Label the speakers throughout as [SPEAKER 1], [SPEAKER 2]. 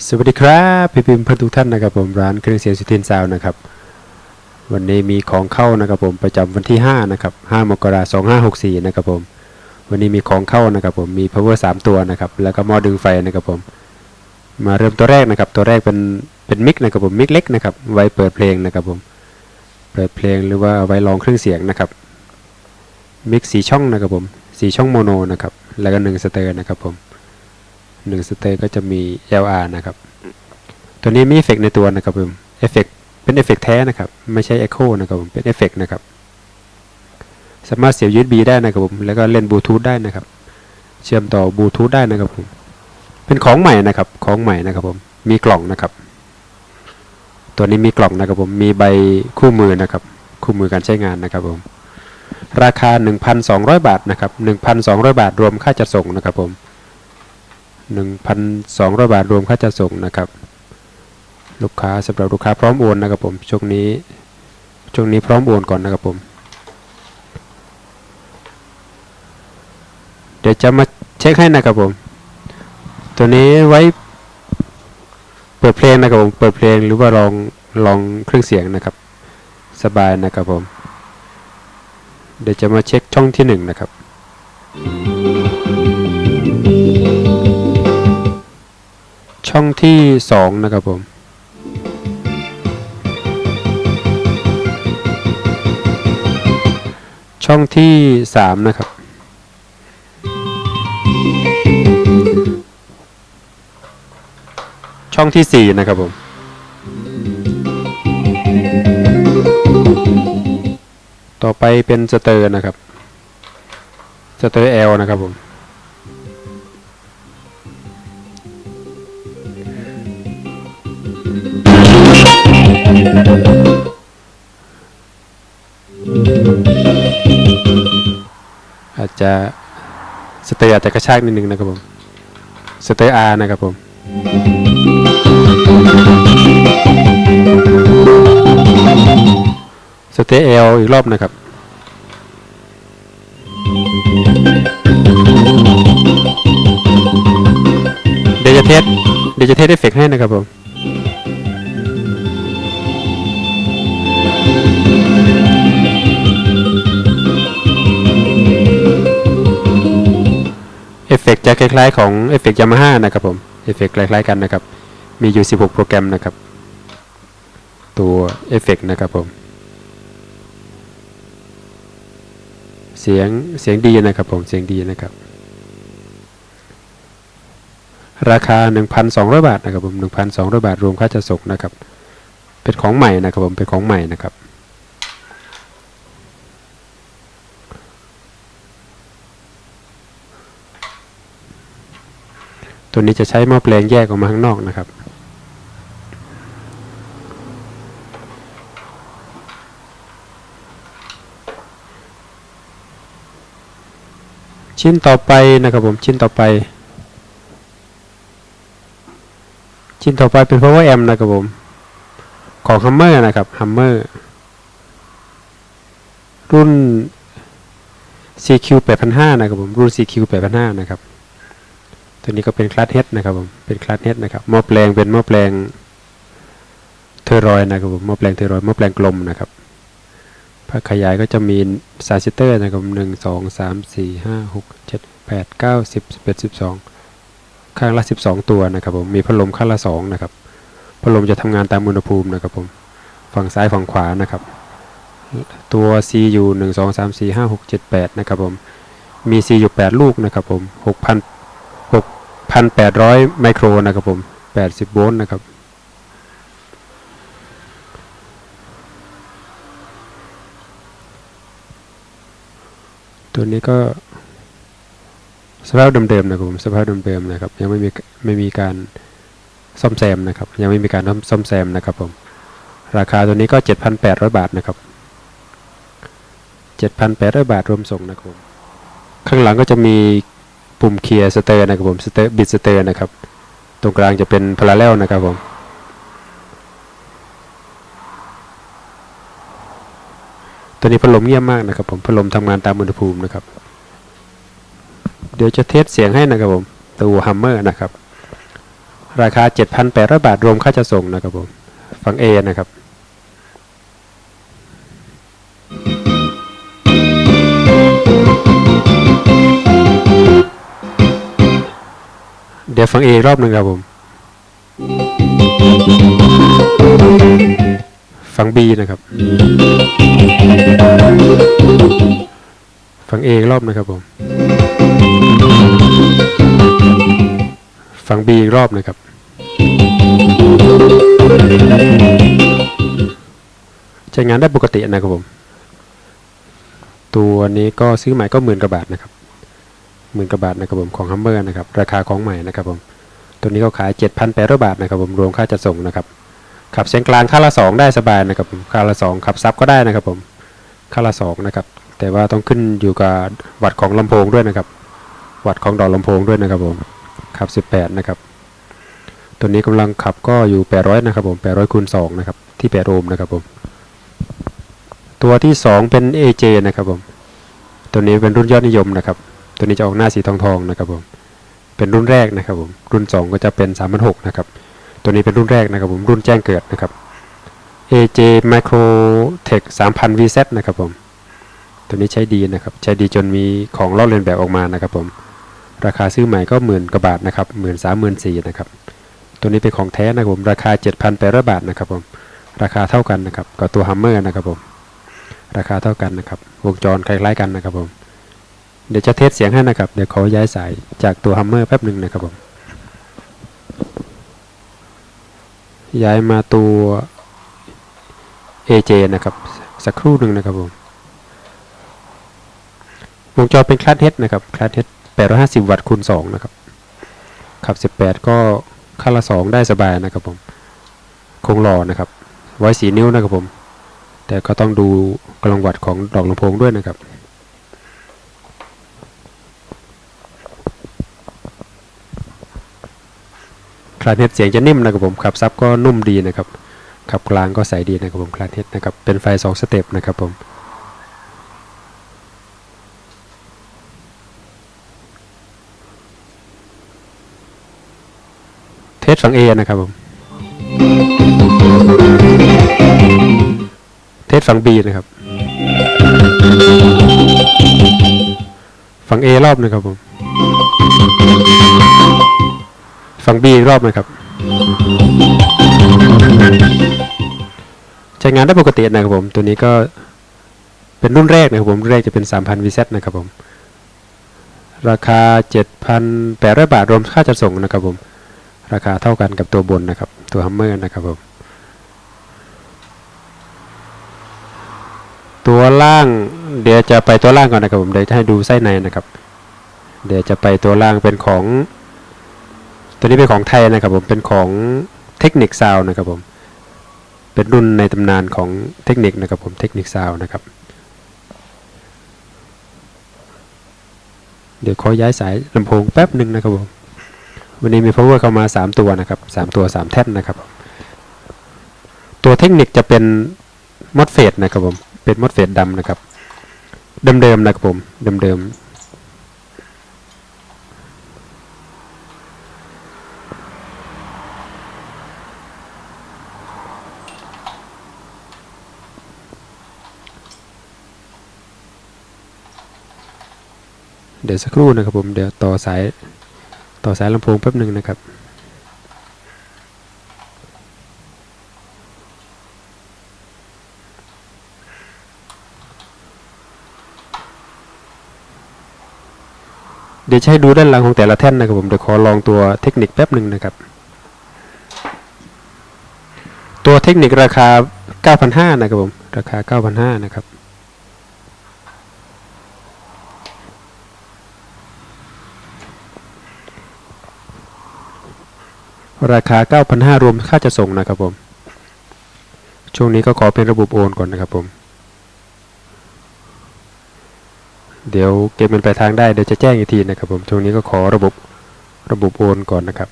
[SPEAKER 1] สวัสดีครับพี่พิมพ์เพื่อนทุกท่านนะครับผมร้านเครื่องเสียงสุทินซาวนะครับ วันนี้มีของเข้านะครับผมประจำวันที่5นะครับ5มกราคม2564นะครับผมวันนี้มีของเข้านะครับผมมี power 3 ตัวนะครับแล้วก็หม้อดึงไฟนะครับผม มาเริ่มตัวแรกนะครับ ตัวแรกเป็นเป็นมิกนะครับผมมิกเล็กนะครับไว้เปิดเพลงนะครับผมเปิดเพลงหรือว่าไว้ลองเครื่องเสียงนะครับมิกสีช่องนะครับผมสีช่องโมโนนะครับแล้วก็หนึ่งสเตอร์นะครับผม หนึ่งสเตอร์ก็จะมี LR นะครับ ตัวนี้มีเอฟเฟกในตัวนะครับผมเอฟเฟกเป็นเอฟเฟกแท้นะครับ ไม่ใช่ Echo นะครับผมเป็นเอฟเฟกนะครับ สามารถเสียบ USB ได้นะครับผมแล้วก็เล่นบลูทูธได้นะครับ เชื่อมต่อบลูทูธได้นะครับผมเป็นของใหม่นะครับของใหม่นะครับผมมีกล่องนะครับ ตัวนี้มีกล่องนะครับผมมีใบคู่มือนะครับ คู่มือการใช้งานนะครับผมราคา 1,200 บาทนะครับ 1,200 บาทรวมค่าจัดส่งนะครับผม 1,200 บาทรวมค่าจัดส่งนะครับ ลูกค้าสำหรับลูกค้าพร้อมโอนนะครับผมช่วงนี้ช่วงนี้พร้อมโอนก่อนนะครับผม เดี๋ยวจะมาเช็คให้นะครับผม ตัวนี้ไว้เปิดเพลงนะครับผมเปิดเพลงหรือว่าลองลองเครื่องเสียงนะครับ สบายนะครับผม เดี๋ยวจะมาเช็คช่องที่หนึ่งนะครับ ช่องที่สองนะครับผมช่องที่สามนะครับ ช่องที่สี่นะครับผม ต่อไปเป็นสเตอร์นะครับ สเตอร์ L นะครับผม จะสเตอร์อาจจะกระชากนิดนึงนะครับผมสเตอร์นะครับผมสเตอร์ L อีกรอบนะครับเดี๋ยวจะเทสเดี๋ยวจะเทสเอฟเฟกให้นะครับผม อฟเฟกต์จะคล้ายๆของเอฟเฟกต์ยามาฮ่านะครับผมเอฟเฟกต์คล้ายๆกันนะครับ มีอยู่ 16 โปรแกรมนะครับ ตัวเอฟเฟกต์นะครับผม เสียงเสียงดีนะครับผม เสียงดีนะครับ ราคา 1,200 บาทนะครับผม 1,200 บาทรวมค่าจัดส่งนะครับ เป็นของใหม่นะครับผม เป็นของใหม่นะครับ ตัวนี้จะใช้หม้อแปลงแยกออกมาข้างนอกนะครับ ชิ้นต่อไปนะครับผมชิ้นต่อไป ชิ้นต่อไปเป็น power amp นะครับผม ของ Hammer นะครับ Hammer รุ่น CQ 8005นะครับผม รุ่น CQ 8005นะครับ ตัวนี้ก็เป็นคลาสเฮดนะครับผมเป็นคลาสเฮดนะครับหม้อแปลงเป็นหม้อแปลงเทอรอยนะครับผมหม้อแปลงเทอรอยหม้อแปลงกลมนะครับภาคขยายก็จะมีสายซิเตอร์นะครับหนึ่งสองสามสี่ห้าหกเจ็ดแปดเก้าสิบสิบเอ็ดสิบสองข้างละสิบสองตัวนะครับผมมีพัดลมข้างละสองนะครับพัดลมจะทำงานตามอุณหภูมินะครับผมฝั่งซ้ายฝั่งขวานะครับตัว CU หนึ่งสองสามสี่ห้าหกเจ็ดแปดนะครับผม มี CU แปดลูกนะครับผมหกพัน 1,800 ไมโครนะครับผม 80 โวลต์นะครับ ตัวนี้ก็สภาพเดิมๆนะครับผม สภาพเดิมๆนะครับ ยังไม่มีไม่มีการซ่อมแซมนะครับ ยังไม่มีการซ่อมแซมนะครับผม ราคาตัวนี้ก็ 7,800 บาทนะครับ 7,800 บาทรวมส่งนะครับ ข้างหลังก็จะมี ปุ่มเคลียร์สเตอร์นะครับผมสเตอร์บิดสเตอร์นะครับ ตรงกลางจะเป็นพาราเลลนะครับผมตัวนี้พัดลมเงียบมากนะครับผมพัดลมทำงานตามอุณหภูมินะครับ เดี๋ยวจะเทสเสียงให้นะครับผมตัวฮัมเมอร์นะครับ ราคา 7,800 บาทรวมค่าจะส่งนะครับผมฝั่ง A นะครับ เดี๋ยวฟัง A อีกรอบหนึ่งครับผม ฟัง B นะครับ ฟัง A อีกรอบนะครับผม ฟัง B อีรอบนะครับ ใช้งานได้ปกตินะครับผม ตัวนี้ก็ซื้อใหม่ก็หมื่นกว่าบาทนะครับ หมื่นกว่าบาทนะครับผมของฮัมเมอร์นะครับราคาของใหม่นะครับผมตัวนี้ก็ขาย 7,800 บาทนะครับผมรวมค่าจัดส่งนะครับขับเสียงกลางค่าละ 2 ได้สบายนะครับผมค่าละ 2 ขับซับก็ได้นะครับผมค่าละ 2 นะครับ แต่ว่าต้องขึ้นอยู่กับวัดของลำโพงด้วยนะครับ วัดของดอกลำโพงด้วยนะครับผมขับ 18 นะครับ ตัวนี้กำลังขับก็อยู่ 800 นะครับผม800คูณ2นะครับที่ 8 โอห์มนะครับผมตัวที่ 2 เป็น AJ นะครับผมตัวนี้เป็นรุ่นยอดนิยมนะครับ ตัวนี้จะออกหน้าสีทองทองนะครับผมเป็นรุ่นแรกนะครับผมรุ่น 2 ก็จะเป็น3,600นะครับตัวนี้เป็นรุ่นแรกนะครับผมรุ่นแจ้งเกิดนะครับ AJ Microtech 3000 VZ นะครับผมตัวนี้ใช้ดีนะครับใช้ดีจนมีของลอกเลียนแบบออกมานะครับผมราคาซื้อใหม่ก็หมื่นกว่าบาทนะครับหมื่นสามหมื่นสี่นะครับตัวนี้เป็นของแท้นะครับผมราคา7,800บาทนะครับผมราคาเท่ากันนะครับกับตัวฮัมเมอร์นะครับผมราคาเท่ากันนะครับวงจรคล้ายๆกันนะครับผม เดี๋ยวจะเทสเสียงให้นะครับ เดี๋ยวขอย้ายสายจากตัวฮัมเมอร์แป๊บหนึ่งนะครับผม ย้ายมาตัว AJ นะครับ สักครู่หนึ่งนะครับผม วงจรเป็นคลาสเฮดนะครับคลาสเฮด850 วัตต์คูณ2นะครับ ขับ 18 ก็ค่าละ 2 ได้สบายนะครับผม คงหล่อนะครับ ไว้สีนิ้วนะครับผม แต่ก็ต้องดูกำลังวัตต์ของดอกลำโพงด้วยนะครับ คลาสเฮดเสียงจะนิ่มนะครับผมขับซับก็นุ่มดีนะครับขับกลางก็ใสดีนะครับผมคลาสเฮดนะครับเป็นไฟ2สเต็ปนะครับผมเทสฝั่ง A นะครับผมเทสฝั่ง B นะครับฝั่ง A รอบนึงครับผม ฝั่ง B อีกรอบหนะครับ ใช้งานได้ปกตินะครับผม ตัวนี้ก็เป็นรุ่นแรกนะครับผม รุ่นแรกจะเป็น 3,000 VZ นะครับผม ราคา 7,800 บาทรวมค่าจัดส่งนะครับผม ราคาเท่ากันกับตัวบนนะครับ ตัวฮัมเมอร์นะครับผม ตัวล่างเดี๋ยวจะไปตัวล่างก่อนนะครับผม เดี๋ยวจะให้ดูไส้ในนะครับ เดี๋ยวจะไปตัวล่างเป็นของ ตัวนี้เป็นของไทยนะครับผม เป็นของเทคนิคซาวนะครับผม เป็นรุ่นในตำนานของเทคนิคนะครับผมเทคนิคซาวนะครับ เดี๋ยวขอย้ายสายลำโพงแป๊บหนึ่งนะครับผม วันนี้มี power เข้ามา 3 ตัวนะครับ 3 ตัว 3 แท่นนะครับ ตัวเทคนิคจะเป็นมอดเฟดนะครับผม เป็นมอดเฟดดำนะครับ เดิมๆนะครับผม เดิมๆ เดี๋ยวสักครู่นะครับผมเดี๋ยวต่อสายต่อสายลำโพงแป๊บหนึ่งนะครับเดี๋ยวจะให้ดูด้านหลังของแต่ละแท่นนะครับผมเดี๋ยวขอลองตัวเทคนิคแป๊บหนึ่งนะครับ ตัวเทคนิคราคา 9,500 นะครับผม ราคา 9,500 นะครับ ราคา 9,500 รวมค่าจะส่งนะครับผม ช่วงนี้ก็ขอเป็นระบบโอนก่อนนะครับผม เดี๋ยวเก็บมันปลายทางได้เดี๋ยวจะแจ้งอีกทีนะครับผม ช่วงนี้ก็ขอระบบระบบโอนก่อนนะครับ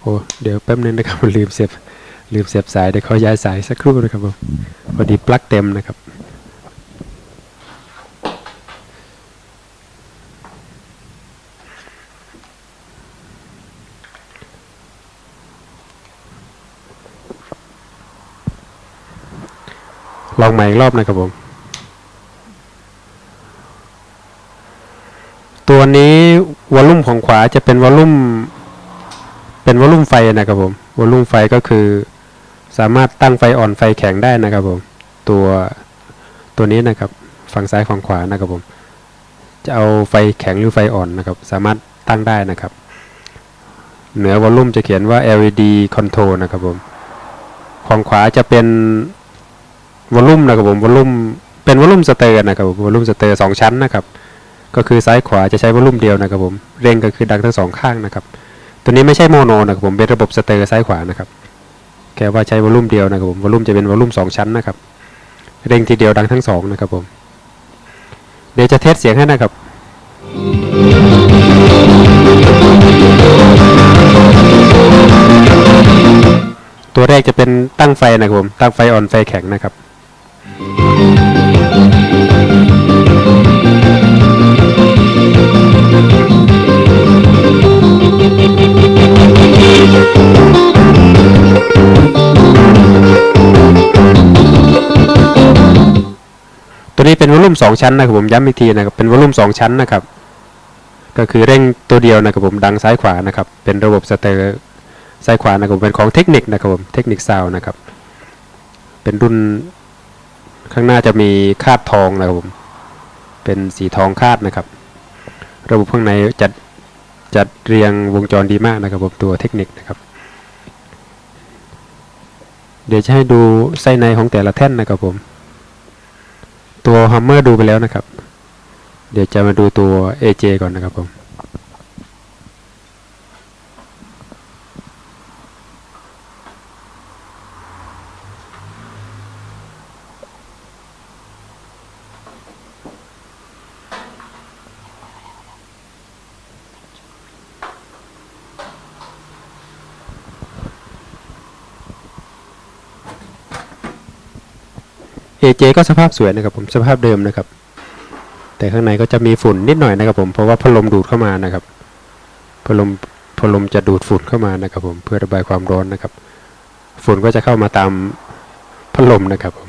[SPEAKER 1] โอ้เดี๋ยวแป๊บนึงนะครับลืมเสียบลืมเสียบสายเดี๋ยวขาย้ายสายสักครู่นะครับผมพอดีปลั๊กเต็มนะครับ ลองใหม่อีกรอบนะครับผม ตัวนี้วอลลุ่มของขวาจะเป็นวอลลุ่ม เป็นวอลลุ่มไฟนะครับผม วอลลุ่มไฟก็คือ สามารถตั้งไฟอ่อนไฟแข็งได้นะครับผม ตัวตัวนี้นะครับฝั่งซ้ายฝั่งขวานะครับผม จะเอาไฟแข็งหรือไฟอ่อนนะครับ สามารถตั้งได้นะครับ เหนือวอลลุ่มจะเขียนว่า LED control นะครับผม ของขวาจะเป็น วอลลุ่มนะครับผมวอลลุ่มเป็นวอลลุ่มสเตอร์นะครับผมวอลลุ่มสเตอร์สองชั้นนะครับ ก็คือซ้ายขวาจะใช้วอลลุ่มเดียวนะครับผมเร่งก็คือดังทั้งสองข้างนะครับ ตัวนี้ไม่ใช่โมโนนะครับผมเป็นระบบสเตอร์ซ้ายขวานะครับแค่ว่าใช้วอลลุ่มเดียวนะครับผมวอลลุ่มจะเป็นวอลลุ่มสองชั้นนะครับเร่งทีเดียวดังทั้งสองนะครับผมเดี๋ยวจะเทสเสียงให้นะครับตัวแรกจะเป็นตั้งไฟนะครับผมตั้งไฟออนไฟแข็งนะครับ ตัวนี้เป็นวอลลุ่มสองชั้นนะครับผมย้ำอีกทีนะครับเป็นวอลลุ่มสองชั้นนะครับ ก็คือเร่งตัวเดียวนะครับผมดังซ้ายขวานะครับ เป็นระบบสเตอร์ซ้ายขวานะครับผมเป็นของเทคนิคนะครับผมเทคนิคซาวนะครับ เป็นรุ่น ข้างหน้าจะมีคาดทองนะครับผม เป็นสีทองคาดนะครับ ระบบข้างในจัดจัดเรียงวงจรดีมากนะครับผมตัวเทคนิคนะครับ เดี๋ยวจะให้ดูไส้ในของแต่ละแท่นนะครับผม ตัวฮัมเมอร์ดูไปแล้วนะครับ เดี๋ยวจะมาดูตัว AJ ก่อนนะครับผม AJ ก็สภาพสวยนะครับผมสภาพเดิมนะครับ แต่ข้างในก็จะมีฝุ่นนิดหน่อยนะครับผมเพราะว่าพัดลมดูดเข้ามานะครับพัดลมพัดลมจะดูดฝุ่นเข้ามานะครับผมเพื่อระบายความร้อนนะครับ ฝุ่นก็จะเข้ามาตามพัดลมนะครับผม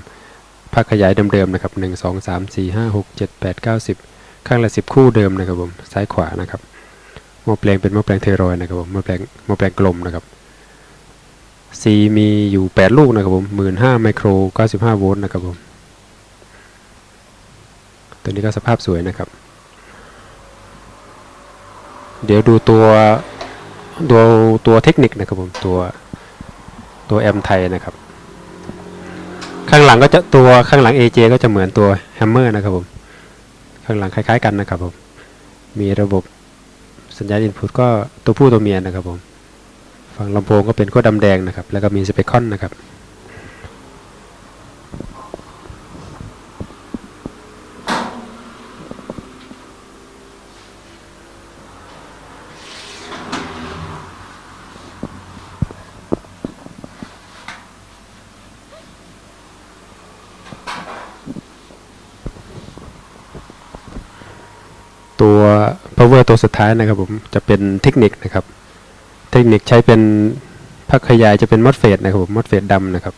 [SPEAKER 1] ภาคขยายเดิมๆนะครับหนึ่งสองสามสี่ห้าหกเจ็ดแปดเก้าสิบข้างละสิบคู่เดิมนะครับผมซ้ายขวานะครับหม้อแปลงเป็นหม้อแปลงเทรอยนะครับผมหม้อแปลงหม้อแปลงกลมนะครับ C มีอยู่ 8 ลูกนะครับผม15,000ไมโคร 95 โวลต์นะครับผม ตัวนี้ก็สภาพสวยนะครับ เดี๋ยวดูตัวตัวตัวเทคนิคนะครับผม ตัวตัวแอมไทยนะครับ ข้างหลังก็จะตัวข้างหลัง AJ ก็จะเหมือนตัวแฮมเมอร์นะครับผม ข้างหลังคล้ายๆกันนะครับผม มีระบบสัญญาณอินพุตก็ตัวผู้ตัวเมียนะครับผม ฝั่งลำโพงก็เป็นขั้วดำแดงนะครับ แล้วก็มีสเปคคอนนะครับตัว power ตัวสุดท้ายนะครับผมจะเป็นเทคนิคนะครับ เทคนิคใช้เป็นพักขยายจะเป็นมอสเฟตนะครับผมมอสเฟตดำนะครับ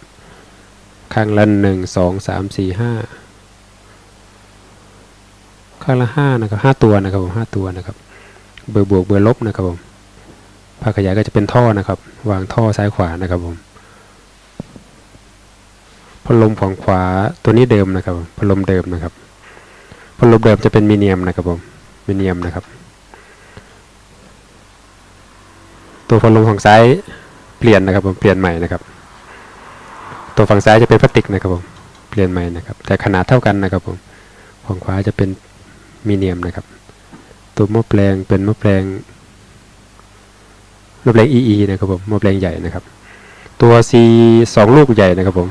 [SPEAKER 1] ข้างละหนึ่งสองสามสี่ห้าข้างละห้านะครับห้าตัวนะครับผมห้าตัวนะครับ เบอร์บวกเบอร์ลบนะครับผมพักขยายก็จะเป็นท่อนะครับ วางท่อซ้ายขวานะครับผมพัดลมของขวาตัวนี้เดิมนะครับพัดลมเดิมนะครับพัดลมเดิมจะเป็นมีเนียมนะครับผมมีเนียมนะครับ ตัวพัดลมฝั่งซ้ายเปลี่ยนนะครับผมเปลี่ยนใหม่นะครับ ตัวฝั่งซ้ายจะเป็นพลาสติกนะครับผมเปลี่ยนใหม่นะครับ แต่ขนาดเท่ากันนะครับผมฝั่งขวาจะเป็นมีเนียมนะครับ ตัวหม้อแปลงเป็นหม้อแปลงหม้อแปลง EE นะครับผมหม้อแปลงใหญ่นะครับ ตัว C สองลูกใหญ่นะครับผม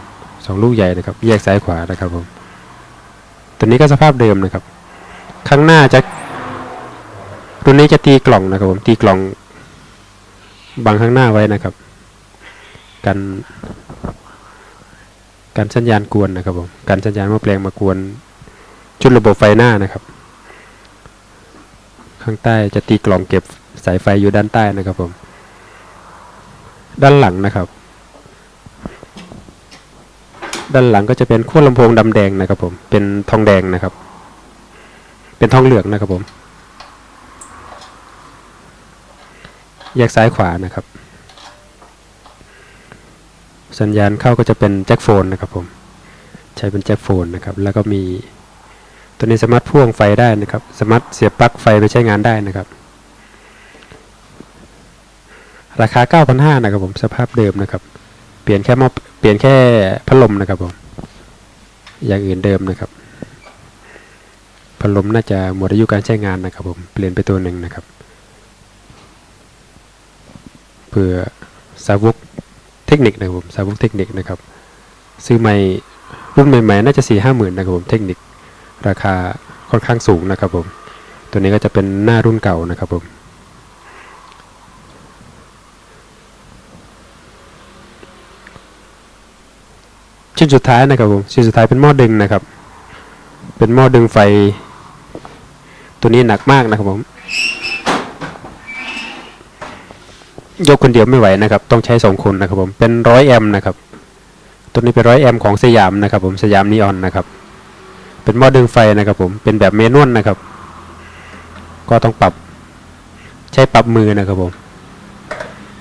[SPEAKER 1] สองลูกใหญ่นะครับ แยกซ้ายขวานะครับผมตัวนี้ก็สภาพเดิมนะครับ ข้างหน้าจะรุ่นนี้จะตีกล่องนะครับผมตีกล่อง บังข้างหน้าไว้นะครับ กันกันสัญญาณกวนนะครับผมกันสัญญาณหม้อแปลงมากวน ชุดระบบไฟหน้านะครับ ข้างใต้จะตีกล่องเก็บสายไฟอยู่ด้านใต้นะครับผม ด้านหลังนะครับ ด้านหลังก็จะเป็นขั้วลำโพงดำแดงนะครับผมเป็นทองแดงนะครับ เป็นทองเหลืองนะครับผม แยกซ้ายขวานะครับ สัญญาณเข้าก็จะเป็นแจ็คโฟนนะครับผม ใช้เป็นแจ็คโฟนนะครับ แล้วก็มีตัวนี้สามารถพ่วงไฟได้นะครับ สามารถเสียบปลั๊กไฟไปใช้งานได้นะครับ ราคา 9,500นะครับผมสภาพเดิมนะครับ เปลี่ยนแค่หม้อเปลี่ยนแค่พัดลมนะครับผม อย่างอื่นเดิมนะครับพัดลมน่าจะหมดอายุการใช้งานนะครับผม เปลี่ยนไปตัวหนึ่งนะครับ เพื่อสาวกเทคนิคนะครับผมสาวกเทคนิคนะครับ ซื้อใหม่รุ่นใหม่ๆน่าจะสี่ห้าหมื่นนะครับผมเทคนิคราคาค่อนข้างสูงนะครับผมตัวนี้ก็จะเป็นหน้ารุ่นเก่านะครับผมชิ้นสุดท้ายนะครับผมชิ้นสุดท้ายเป็นหม้อดึงนะครับ เป็นหม้อดึงไฟ ตัวนี้หนักมากนะครับผม ยกคนเดียวไม่ไหวนะครับ ต้องใช้สองคนนะครับผมเป็นร้อยแอมนะครับ ตัวนี้เป็นร้อยแอมของสยามนะครับ ผมสยามนีออนนะครับ เป็นหม้อดึงไฟนะครับ ผมเป็นแบบเมนวลนะครับ ก็ต้องปรับ ใช้ปรับมือนะครับผม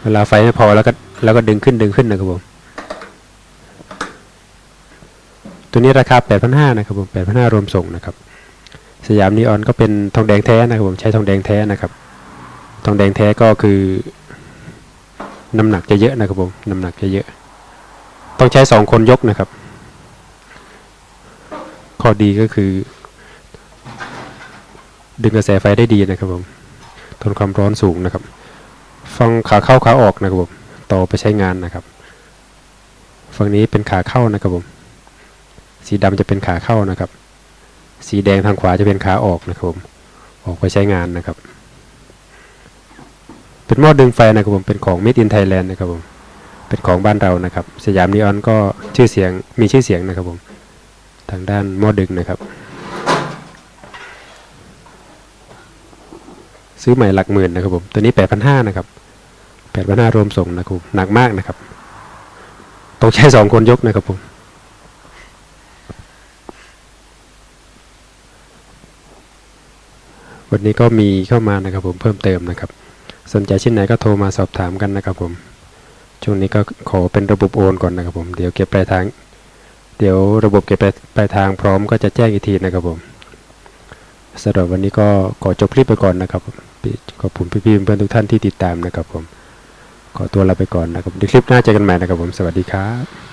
[SPEAKER 1] เวลาไฟไม่พอแล้วก็แล้วก็ดึงขึ้นดึงขึ้นนะครับผม ตัวนี้ราคา 8,500นะครับผม8,500รวมส่งนะครับ สยามนีออนก็เป็นทองแดงแท้นะครับ ผมใช้ทองแดงแท้นะครับ ทองแดงแท้ก็คือ น้ำหนักจะเยอะนะครับผมน้ำหนักจะเยอะ ต้องใช้สองคนยกนะครับ ข้อดีก็คือ ดึงกระแสไฟได้ดีนะครับผมทนความร้อนสูงนะครับ ฟังขาเข้าขาออกนะครับผมต่อไปใช้งานนะครับ ฝั่งนี้เป็นขาเข้านะครับผม สีดำจะเป็นขาเข้านะครับ สีแดงทางขวาจะเป็นขาออกนะครับผมออกไปใช้งานนะครับ เป็นหม้อดึงไฟนะครับผมเป็นของ Made in Thailand นะครับผมเป็นของบ้านเรานะครับ สยามนีออนก็ชื่อเสียงมีชื่อเสียงนะครับผมทางด้านหม้อดึงนะครับ ซื้อใหม่หลักหมื่นนะครับผมตัวนี้ 8,500นะครับ8,500รวมส่งนะครับผมหนักมากนะครับต้องใช้สองคนยกนะครับผมวันนี้ก็มีเข้ามานะครับผมเพิ่มเติมนะครับ สนใจชิ้นไหนก็โทรมาสอบถามกันนะครับผม ช่วงนี้ก็ขอเป็นระบบโอนก่อนนะครับผม เดี๋ยวเก็บปลายทาง เดี๋ยวระบบเก็บปลายทางพร้อมก็จะแจ้งอีกทีนะครับผมสำหรับวันนี้ก็ขอจบคลิปไปก่อนนะครับขอบคุณพี่ๆเพื่อนๆทุกท่านที่ติดตามนะครับผม ขอตัวลาไปก่อนนะครับเดี๋ยวคลิปหน้าเจอกันใหม่นะครับผม สวัสดีครับ